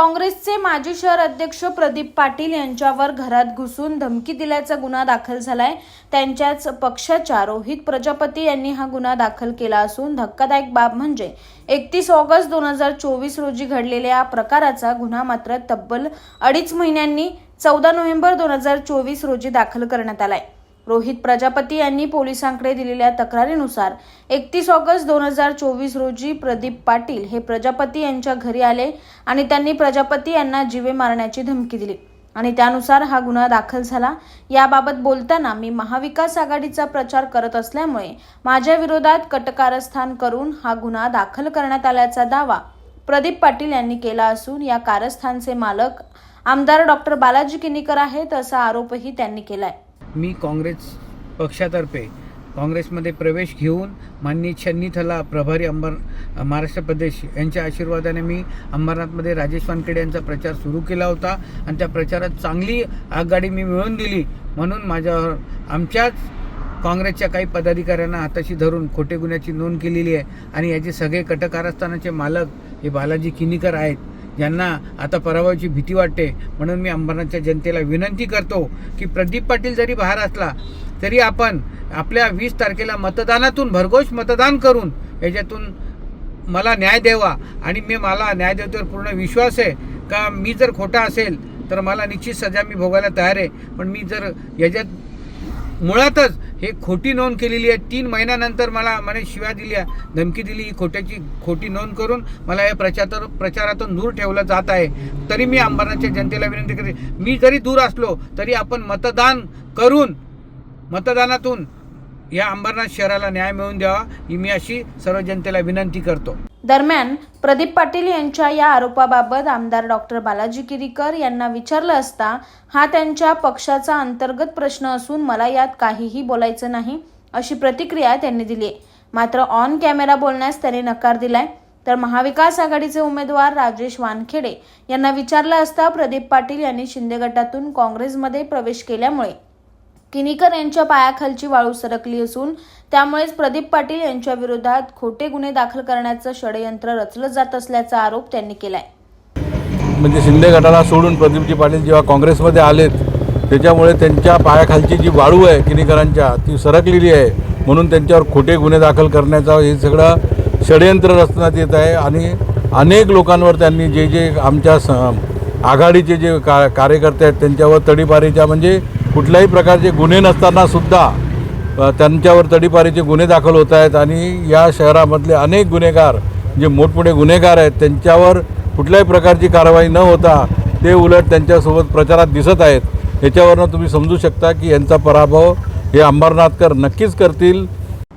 काँग्रेसचे माजी शहर अध्यक्ष प्रदीप पाटील यांच्यावर घरात घुसून धमकी दिल्याचा गुन्हा दाखल झालाय. त्यांच्याच पक्षाच्या रोहित प्रजापती यांनी हा गुन्हा दाखल केला असून धक्कादायक बाब म्हणजे एकतीस ऑगस्ट दोन हजार चोवीस रोजी घडलेल्या या प्रकाराचा गुन्हा मात्र तब्बल अडीच महिन्यांनी चौदा नोव्हेंबर दोन हजार चोवीस रोजी दाखल करण्यात आलाय. रोहित प्रजापती यांनी पोलिसांकडे दिलेल्या तक्रारीनुसार एकतीस ऑगस्ट दोन हजार चोवीस रोजी प्रदीप पाटील हे प्रजापती यांच्या घरी आले आणि त्यांनी प्रजापती यांना जीवे मारण्याची धमकी दिली. आणि त्यानुसार हा गुन्हा दाखल झाला. याबाबत बोलताना मी महाविकास आघाडीचा प्रचार करत असल्यामुळे माझ्या विरोधात कटकारस्थान करून हा गुन्हा दाखल करण्यात आल्याचा दावा प्रदीप पाटील यांनी केला असून या कारस्थानचे मालक आमदार डॉक्टर बालाजी किनीकर आहेत असा आरोपही त्यांनी केलाय. मी काँग्रेस पक्षातर्फे काँग्रेसमध्ये प्रवेश घेऊन माननीय छन्नी थला प्रभारी अंबर महाराष्ट्र प्रदेश यांच्या आशीर्वादाने मी अंबरनाथमध्ये राजेश वानखेडे यांचा प्रचार सुरू केला होता. आणि त्या प्रचारात चांगली आघाडी मी मिळवून दिली. म्हणून माझ्यावर आमच्याच काँग्रेसच्या काही पदाधिकाऱ्यांना हाताशी धरून खोटे गुन्ह्याची नोंद केलेली आहे. आणि याचे सगळे कटकारस्थानाचे मालक हे बालाजी किनीकर आहेत. ज्यांना आता पराभवाची भीती वाटते. म्हणून मी अंबरनाथच्या जनतेला विनंती करतो की प्रदीप पाटील जरी बाहेर असला तरी आपण आपल्या वीस तारखेला मतदानातून भरघोष मतदान करून याच्यातून मला न्याय द्यावा. आणि मी मला न्याय देवतेवर पूर्ण विश्वास आहे. का मी जर खोटा असेल तर मला निश्चित सजा मी भोगायला तयार आहे. पण मी जर याच्यात मुळातच हे खोटी नोंद केलेली आहे. तीन महिन्यानंतर मला म्हणे शिव्या दिल्या धमकी दिली ही खोट्याची खोटी नोंद करून मला या प्रचार प्रचारातून दूर ठेवलं जात आहे. तरी मी अंबरनाथच्या जनतेला विनंती करते मी जरी दूर असलो तरी आपण मतदान करून मतदानातून या अंबरनाथ शहराला न्याय मिळवून द्यावा ही मी अशी सर्व जनतेला विनंती करतो. दरम्यान प्रदीप पाटील यांच्या या आरोपाबाबत आमदार डॉक्टर बालाजी किरीकर यांना विचारलं असता हा त्यांच्या पक्षाचा अंतर्गत प्रश्न असून मला यात काहीही बोलायचं नाही अशी प्रतिक्रिया त्यांनी दिली आहे. मात्र ऑन कॅमेरा बोलण्यास त्याने नकार दिलाय. तर महाविकास आघाडीचे उमेदवार राजेश वानखेडे यांना विचारलं असता प्रदीप पाटील यांनी शिंदे गटातून काँग्रेसमध्ये प्रवेश केल्यामुळे किनीकर यांच्या पायाखालची वाळू सरकली असून त्यामुळेच प्रदीप पाटील यांच्या विरोधात खोटे गुन्हे दाखल करण्याचं षडयंत्र रचलं जात असल्याचा आरोप त्यांनी केलाय. म्हणजे शिंदे गटाला सोडून प्रदीपजी पाटील जेव्हा काँग्रेसमध्ये आलेत त्याच्यामुळे त्यांच्या पायाखालची जी वाळू आहे किनीकरांच्या ती सरकलेली आहे. म्हणून त्यांच्यावर खोटे गुन्हे दाखल करण्याचा हे सगळं षडयंत्र रचण्यात येत आहे आणि अनेक लोकांवर त्यांनी जे जे आमच्या स आघाडीचे जे का कार्यकर्ते आहेत त्यांच्यावर तडीपारीच्या म्हणजे कुठल्याही प्रकारचे गुन्हे नसताना सुद्धा त्यांच्यावर तडीपारीचे गुन्हे दाखल होत आहेत आणि या शहरामधले अनेक गुन्हेगार जे मोठमोठे गुन्हेगार आहेत त्यांच्यावर कुठल्याही प्रकारची कारवाई न होता ते उलट त्यांच्यासोबत प्रचारात दिसत आहेत. याच्यावरनं तुम्ही समजू शकता की यांचा पराभव हे अंबरनाथकर नक्कीच करतील.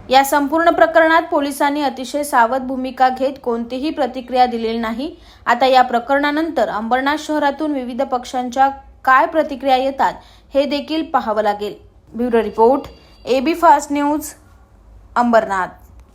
या संपूर्ण प्रकरणात पोलिसांनी अतिशय सावध भूमिका घेत कोणतीही प्रतिक्रिया दिलेली नाही. आता या प्रकरणानंतर अंबरनाथ शहरातून विविध पक्षांच्या काय प्रतिक्रिया येतात हे देखील पाहावं लागेल. Bureau report AB fast news Ambarnath.